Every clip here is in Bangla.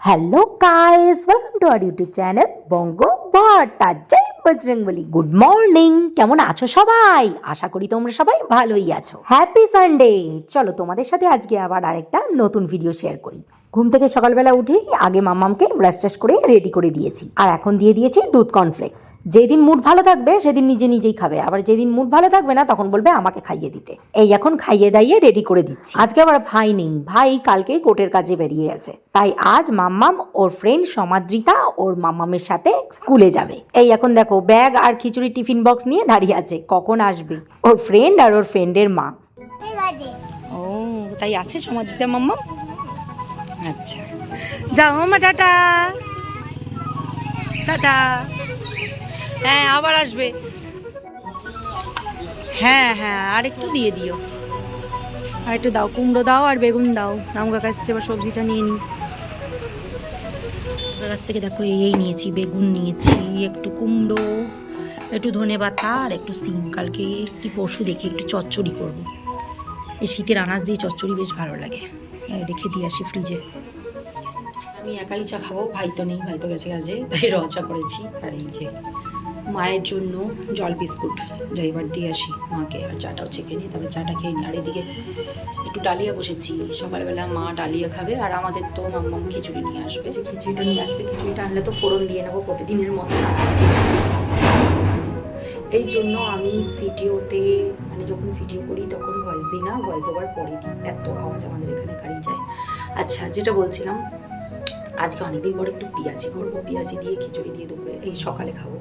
Hello guys welcome to our YouTube channel Banga Barta Joy Bajrangbali good morning কেমন আছো সবাই? আশা করি তোমরা সবাই ভালোই আছো। হ্যাপি সানডে চলো তোমাদের সাথে আজকে আবার আরেকটা নতুন ভিডিও শেয়ার করি। ঘুম থেকে সকালবেলা উঠেই আগে মাম্মামকে ব্রাশ টাশ করে রেডি করে দিয়েছি। আর এখন দিয়ে দিয়েছি দুধ কর্নফ্লেক্স যেদিন মুড ভালো থাকবে সেদিন নিজে নিজেই খাবে। আবার যেদিন মুড ভালো থাকবে না তখন বলবে আমাকে খাইয়ে দিতে। এই এখন খাইয়ে দাইয়ে রেডি করে দিচ্ছি। আজকে আবার ভাই নেই। ভাই কালকেই কোর্টের কাজে বেরিয়ে গেছে। তাই আজ মাম্মাম ওর ফ্রেন্ড সমাদ্রিতা ওর মাম্মামের সাথে স্কুলে যাবে। এই এখন দেখো ব্যাগ আর খিচুড়ি টিফিন বক্স নিয়ে দাঁড়িয়ে আছে। কখন আসবে? ওর ফ্রেন্ড আর ওর ফ্রেন্ডের মা। ও তাই আছে সমাদ্রিতা মাম্মা আচ্ছা। যাও মামা টাটা। টাটা। হ্যাঁ আবার আসবে। হ্যাঁ হ্যাঁ আর একটু দিয়ে দিও। আর একটু দাও, কুমড়ো দাও আর বেগুন দাও। রাম কাকা এসছে এবার সবজিটা নিয়ে নিই। কাছ থেকে দেখো, এই নিয়েছি, বেগুন নিয়েছি, একটু কুমড়ো, একটু ধনে পাতা আর একটু সিম। কালকে কি পরশু দেখি একটু চচ্চড়ি করব। এই শীতের আনাজ দিয়ে চচ্চড়ি বেশ ভালো লাগে। রেখে দিয়ে আসি ফ্রিজে আমি একাই চা খাব, ভাই তো নেই, ভাই তো গেছে কাজে, তাই র চা করেছি। আর এই যে মায়ের জন্য জল বিস্কুট এবার দিয়ে আসি মাকে, আর চাটাও চেখে নিই তারপরে চাটা খেয়ে নিই। আর এদিকে একটু ডালিয়া বসেছি, সকালবেলা মা ডালিয়া খাবে, আর আমাদের তো মাম্মাম খিচুড়ি নিয়ে আসবে। খিচুড়িটা নিয়ে আসবে, খিচুড়িটা আনলে তো ফোড়ন দিয়ে নেব, প্রতিদিনের মতো আজকে। এই জন্য আমি ভিডিওতে মানে যখন ভিডিও করি তখন ভয়েস দিই না ভয়েস ওভার পরে দিই। এত আওয়াজ আমাদের এখানে গাড়ি যায়। আচ্ছা যেটা বলছিলাম আজকে অনেকদিন পর একটু পেঁয়াজি করব। পেঁয়াজি দিয়ে খিচুড়ি দিয়ে দুপুরে এই সকালে খাব।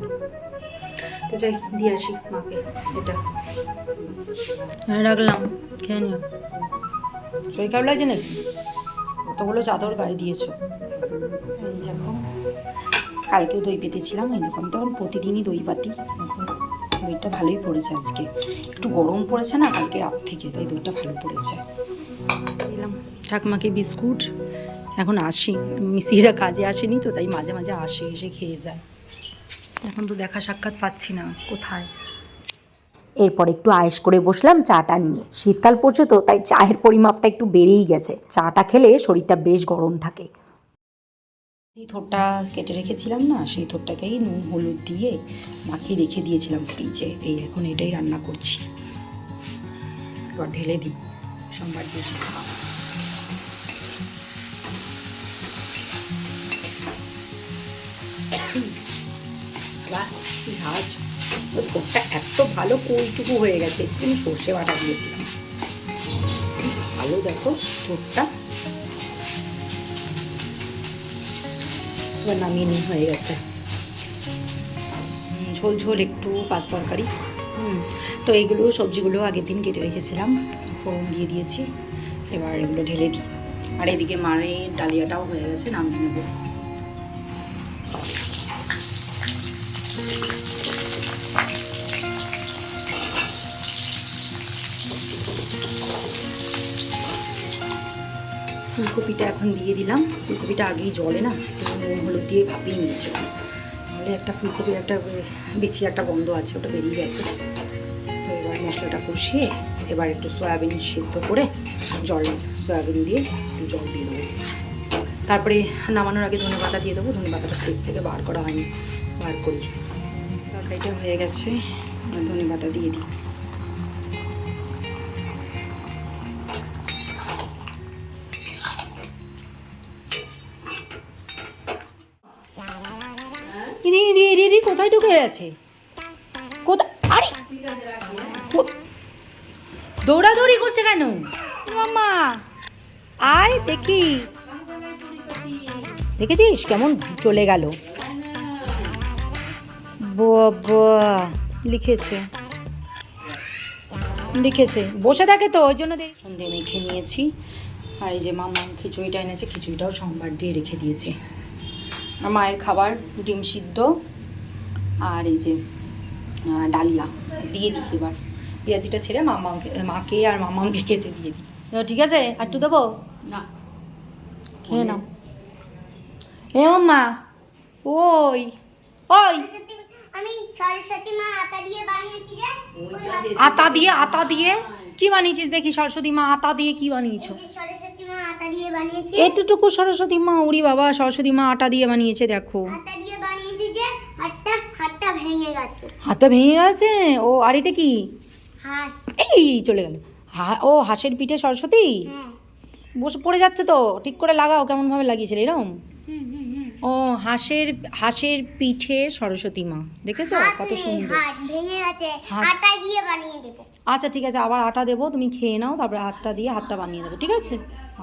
তো যাই দিয়ে আসি মাকে। এটা। হ্যাঁ রাখলাম। খেয়ে নিও। শরীর খারাপ লাগছে নাকি? কতগুলো চাদর গায়ে দিয়েছ। এই দেখো কালকেও দই পেতেছিলাম এই দেখো আমি তখন প্রতিদিনই দই পাতি। দেখো, দইটা ভালোই পড়েছে আজকে। একটু গরম পড়েছে না কালকে রাত থেকে তাই দইটা ভালো পড়েছে। দিলাম ঠাকমাকে বিস্কুট এখন আসি। মিস্ত্রিরা কাজে আসেনি তো তাই মাঝে মাঝে আসে এসে খেয়ে যায়। এখন তো দেখা সাক্ষাৎ পাচ্ছি না কোথায়? এরপর একটু আয়েস করে বসলাম চাটা নিয়ে। শীতকাল পড়ছে তো তাই চায়ের পরিমাপটা একটু বেড়েই গেছে। চাটা খেলে শরীরটা বেশ গরম থাকে। যে থোরটা কেটে রেখেছিলাম না, সেই থোরটাকেই নুন, হলুদ দিয়ে মাখিয়ে রেখে দিয়েছিলাম ফ্রিজে এই এখন এটাই রান্না করছি। এবার ঢেলে দিই, সোমবার দিয়ে এত ভালো কুইটুকু হয়ে গেছে একটু সর্ষে বাটা দিয়েছিলাম। ভালো দেখো থোরটা এবার নামিয়ে নিয়ে হয়ে গেছে। ঝোল ঝোল, একটু পাঁচ তরকারি। হুম, তো এইগুলো সবজিগুলো আগের দিন কেটে রেখেছিলাম, ফোড়ন দিয়ে দিয়েছি, এবার এগুলো ঢেলে দিই। আর এদিকে মারে ডালিয়াটাও হয়ে গেছে, নামিয়ে নেব। ফুলকপিটা এখন দিয়ে দিলাম। ফুলকপিটা আগেই জলে না নুন, হলুদ দিয়ে ভাপিয়ে নিয়েছিল তাহলে একটা ফুলকপির একটা বিচি, একটা গন্ধ আছে, ওটা বেরিয়ে গেছে। তো এবার মশলাটা কষিয়ে এবার একটু সয়াবিন সিদ্ধ করে জল, সয়াবিন দিয়ে জল দিয়ে দেবো। তারপরে নামানোর আগে ধনে পাতা দিয়ে দেবো। ধনে পাতাটা ফ্রিজ থেকে বার করা হয়নি, বার করি তরকারিটা হয়ে গেছে ধনে পাতা দিয়ে দিই। কোথায় ঢুকে গেছে? কোথায়? আরে! দৌড়াদৌড়ি করছে কেন? মামা আয় দেখি। দেখেছিস কেমন চলে গেল? বাবা লিখেছে। লিখেছে। বসে থাকে তো ওই জন্য সন্ধে মেখে নিয়েছি। আর এই যে মামা খিচুড়িটা এনেছে খিচুড়িটাও সোমবার দিয়ে রেখে দিয়েছে। আর মায়ের খাবার ডিম সিদ্ধ আর এই যে ডালিয়া দিয়ে দিই এবার। পেঁয়াজিটা ছেড়ে মামাকে মাকে আর মামাকে খেতে দিয়ে দিই। ঠিক আছে আর একটু দেবো? না। খেয়ে নাও। এ মাম্মা ওই ওই। আমি সরস্বতী মা আতা দিয়ে আতা দিয়ে কি বানিয়েছিস দেখি? সরস্বতী মা আতা দিয়ে কি বানিয়েছো? এই সরস্বতী মা আটা এতটুকু সরস্বতী মা উড়ি বাবা সরস্বতী মা আটা দিয়ে বানিয়েছে দেখো আটা দিয়ে বানিয়েছে যে হাতটা হাতটা ভেঙে গেছে। হাতটা ভেঙে গেছে? ও আর এটা কি? হাঁস। এই চলে গেল। ও হাঁসের পিঠে সরস্বতী? হ্যাঁ। বসে পড়ে যাচ্ছে তো। ঠিক করে লাগাও কেমন ভাবে লাগিয়েছিলে এরকম ও হাঁসের হাঁসের পিঠে সরস্বতী মা দেখেছ? কত সুন্দর। ভেঙে গেছে। আটা দিয়ে বানিয়ে দেবো। আচ্ছা ঠিক আছে আবার আটা দেবো তুমি খেয়ে নাও তারপরে হাতটা দিয়ে হাতটা বানিয়ে দেবো ঠিক আছে?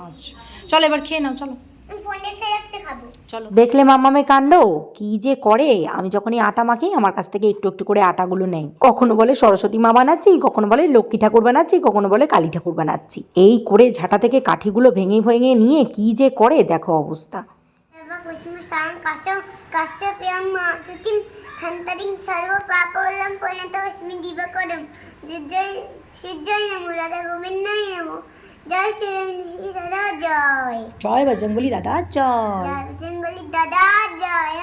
আচ্ছা। চলো এবার খেয়ে নাও চলো। দেখলে দেখলে মামামে কাণ্ড? কি যে করে? আমি যখনই আটা মাখি আমার কাছ থেকে একটু একটু করে আটাগুলো নেয় কখনো বলে সরস্বতী মা বানাচ্ছি কখনো বলে লক্ষ্মী ঠাকুর বানাচ্ছি কখনো বলে কালী ঠাকুর বানাচ্ছি। এই করে ঝাঁটা থেকে কাঠিগুলো ভেঙে ভেঙে নিয়ে কি যে করে দেখো অবস্থা। সর্ব পাপ দিবকরম। সিদ্ধ জয় বজরঙ্গলি দাদা, জয়। দাদা জয়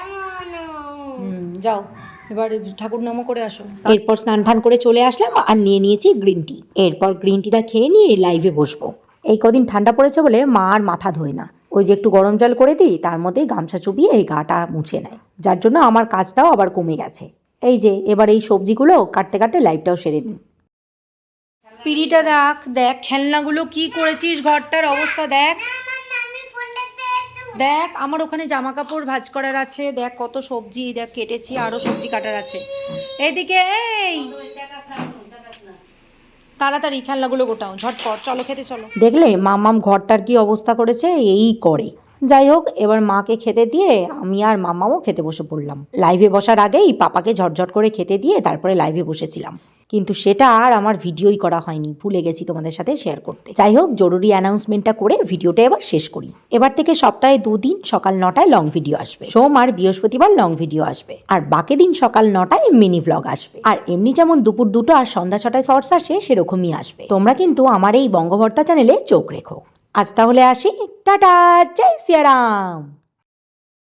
যাও, এবার ঠাকুর নাম করে আসো। এরপর স্নান টান করে চলে আসলাম আর নিয়ে নিয়েছি গ্রিন টি। এরপর গ্রিন টিটা খেয়ে নিয়ে লাইভে বসবো। এই কদিন ঠান্ডা পড়েছে বলে মা আর মাথা ধোয় না। ওই যে একটু গরম জল করে দিই, তার মধ্যেই গামছা চুবিয়ে এই গাটা মুছে নেয়। যার জন্য আমার কাজটাও আবার কমে গেছে। এই যে, এবার এই সবজিগুলো কাটতে কাটতে লাইভটাও সেরে নিই। পিড়িটা দেখ দেখ, খেলনাগুলো কি করেছিস, ঘরটার অবস্থা দেখ। দেখ, আমার ওখানে জামা কাপড় ভাজ করার আছে, দেখ কত সবজি, দেখ কেটেছি, আরও সবজি কাটার আছে। এদিকে এই। তাড়াতাড়ি খেলনাগুলো গোটাও, ঝটপট, চলো খেতে চলো। দেখলে, মামাম ঘরটার কি অবস্থা করেছে, এই করে। যাই হোক, এবার মাকে খেতে দিয়ে আমি আর মামাও খেতে বসে পড়লাম। লাইভে বসার আগেই পাপাকে ঝটঝট করে খেতে দিয়ে তারপরে লাইভে বসেছিলাম। কিন্তু সেটা আর আমার ভিডিওই করা হয়নি। ভুলে গেছি তোমাদের সাথে শেয়ার করতে। যাই হোক জরুরি অ্যানাউন্সমেন্টটা করে ভিডিওটা এবার শেষ করি। এবার থেকে সপ্তাহে দুদিন সকাল নটায় লং ভিডিও আসবে। সোম আর বৃহস্পতিবার লং ভিডিও আসবে। আর বাকি দিন সকাল নটায় মিনি ভ্লগ আসবে। আর এমনি যেমন দুপুর দুটো আর সন্ধ্যা ছটায় শর্টস আসে, সেরকমই আসবে। তোমরা কিন্তু আমার এই বঙ্গভর্তা চ্যানেলে চোখ রেখো। আজ তাহলে আসি। টাটা! জয় সিয়ারাম!